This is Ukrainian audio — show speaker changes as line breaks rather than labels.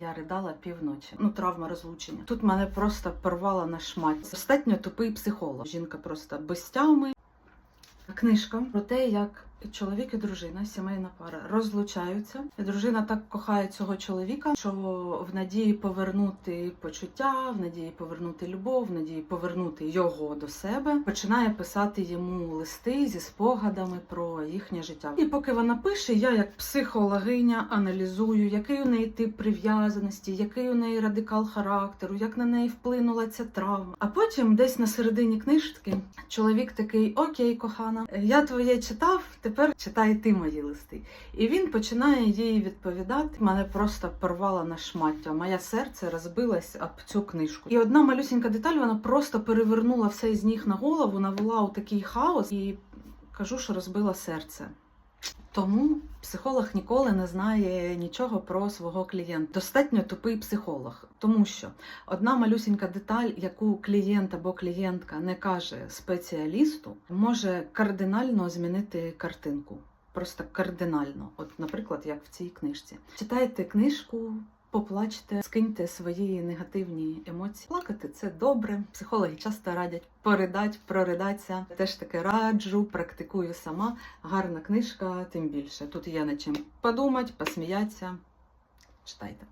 я ридала півночі. Ну, травма розлучення. Тут мене просто порвала на шмат. Достатньо тупий психолог. Жінка просто без тями. Книжка про те, як чоловік і дружина, сімейна пара, розлучаються. Дружина так кохає цього чоловіка, що в надії повернути почуття, в надії повернути любов, в надії повернути його до себе, починає писати йому листи зі спогадами про їхнє життя. І поки вона пише, я як психологиня аналізую, який у неї тип прив'язаності, який у неї радикал характеру, як на неї вплинула ця травма. А потім, десь на середині книжки, чоловік такий: Окей, кохана, я твоє читав. Тепер читай ти мої листи. І він починає їй відповідати. Мене просто порвало на шмаття. Моє серце розбилось об цю книжку. І одна малюсінька деталь вона просто перевернула все з ніг на голову, навела у такий хаос і кажу, що розбила серце. Тому психолог ніколи не знає нічого про свого клієнта. Достатньо тупий психолог, тому що одна малюсінька деталь, яку клієнт або клієнтка не каже спеціалісту, може кардинально змінити картинку. Просто кардинально. От, наприклад, як в цій книжці. Читайте книжку. Поплачте, скиньте свої негативні емоції. Плакати це добре. Психологи часто радять поридать, проридатися. Теж таки раджу, практикую сама. Гарна книжка, тим більше. Тут є над чим подумати, посміятися. Читайте.